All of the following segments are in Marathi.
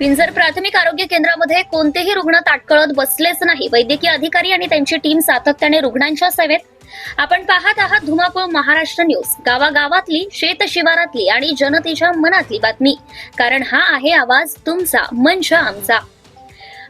पिंजर प्राथमिक आरोग्य केंद्रामध्ये कोणतेही रुग्ण ताटकळत बसलेच नाही. वैद्यकीय अधिकारी आणि त्यांची टीम सातत्याने रुग्णांच्या सेवेत. आपण पाहत आहात धुमाकूळ महाराष्ट्र न्यूज. गावागावातली शेत शिवारातली आणि जनतेच्या मनातली बातमी. कारण हा आहे आवाज तुमचा मंच आमचा.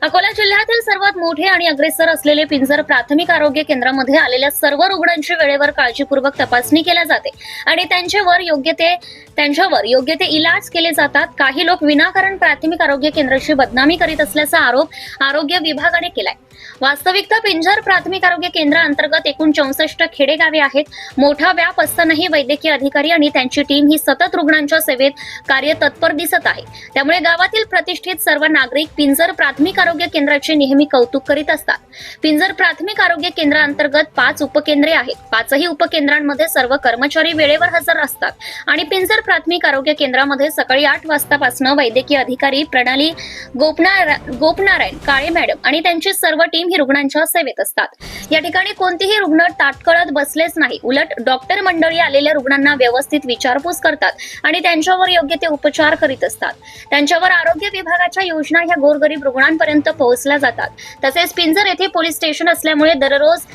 अकोला जिल्ह्यातील सर्वात मोठे आणि अग्रेसर असलेले पिंजर प्राथमिक आरोग्य केंद्रामध्ये आलेल्या सर्व रुग्णांची वेळेवर काळजीपूर्वक तपासणी केल्या जाते. आणि त्यांच्यावर योग्य ते त्यांच्यावर योग्य ते इलाज केले जातात. काही लोक विनाकारण प्राथमिक आरोग्य केंद्राची बदनामी करीत असल्याचा आरोप आरोग्य विभागाने केलाय. वास्तविकता पिंजर प्राथमिक आरोग्य केंद्राअंतर्गत एकूण चौसष्ट खेडेगावे आहेत. मोठा व्याप असतानाही वैद्यकीय अधिकारी आणि त्यांची टीम ही सतत रुग्णांच्या सेवेत कार्य तत्पर दिसत आहे. त्यामुळे गावातील प्रतिष्ठित सर्व नागरिक पिंजर प्राथमिक आरोग्य केंद्राचे नेहमी कौतुक करीत असतात. पिंजर प्राथमिक आरोग्य केंद्राअंतर्गत पाच उपकेंद्रे आहेत. पाचही उपकेंद्रांमध्ये सर्व कर्मचारी वेळेवर हजर असतात आणि पिंजर प्राथमिक आरोग्य केंद्रामध्ये सकाळी आठ वाजतापासून वैद्यकीय अधिकारी प्रणाली गोपनारा गोपनारायण काळे मॅडम आणि त्यांची सर्व टीम ही रुग्णांच्या सेवेत असतात. या ठिकाणी कोणतेही रुग्ण ताटकळत बसलेच नाही. उलट डॉक्टर मंडळी आलेल्या रुग्णांना व्यवस्थित विचारपूस करतात आणि त्यांच्यावर योग्य ते उपचार करीत असतात. त्यांच्यावर आरोग्य विभागाच्या योजना ह्या गोरगरीब रुग्णांपर्यंत पोहोचल्या जातात. तसेच पिंजर येथे पोलीस स्टेशन असल्यामुळे दररोज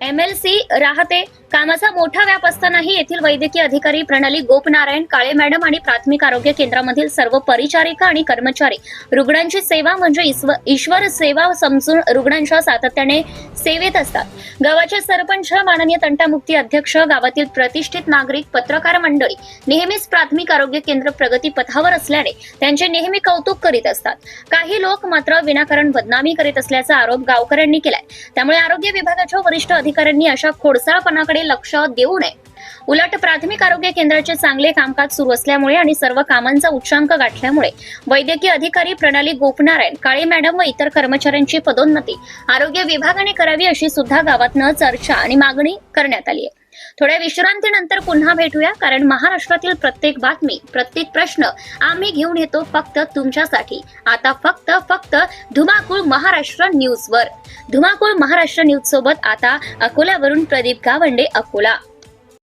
एम एल सी राहते. कामाचा मोठा व्याप असतानाही येथील वैद्यकीय अधिकारी प्रणाली गोपनारायण काळे मॅडम आणि प्राथमिक आरोग्य केंद्रामधील सर्व परिचारिका आणि कर्मचारी रुग्णांची सेवा म्हणजे ईश्वर सेवा समजून रुग्णांच्या सातत्याने सेवेत असतात. गावाचे सरपंच माननीय तंटामुक्ती अध्यक्ष गावातील प्रतिष्ठित नागरिक पत्रकार मंडळी नेहमीच प्राथमिक आरोग्य केंद्र प्रगती पथावर असल्याने त्यांचे नेहमी कौतुक करीत असतात. काही लोक मात्र विनाकारण बदनामी करीत असल्याचा आरोप गावकऱ्यांनी केलाय. त्यामुळे आरोग्य विभागाच्या वरिष्ठ अधिकाऱ्यांनी अशा खोडसाळपणाकडे लक्ष देऊ नये. उलट प्राथमिक आरोग्य केंद्राचे चांगले कामकाज सुरू असल्यामुळे आणि सर्व कामांचा उच्चांक गाठल्यामुळे वैद्यकीय अधिकारी प्रणाली गोपनारायण काळे मॅडम व इतर कर्मचाऱ्यांची पदोन्नती आरोग्य विभागाने करावी अशी सुद्धा गावातनं चर्चा आणि मागणी करण्यात आली आहे. थोड्या विश्रांतीनंतर पुन्हा भेटूया कारण महाराष्ट्रातील प्रत्येक बातमी प्रत्येक प्रश्न आम्ही घेऊन येतो फक्त तुमच्यासाठी. आता फक्त फक्त धुमाकूळ महाराष्ट्र न्यूज वर धुमाकूळ महाराष्ट्र न्यूज सोबत आता अकोल्यावरून प्रदीप गावंडे अकोला.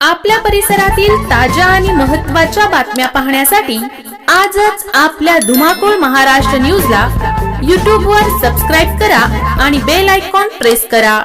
आपल्या परिसरातील ताज्या आणि महत्त्वाच्या बातम्या पाहण्यासाठी आजच आपल्या धुमाकूळ महाराष्ट्र न्यूजला यूट्यूबवर सबस्क्राईब करा आणि बेल आयकॉन प्रेस करा.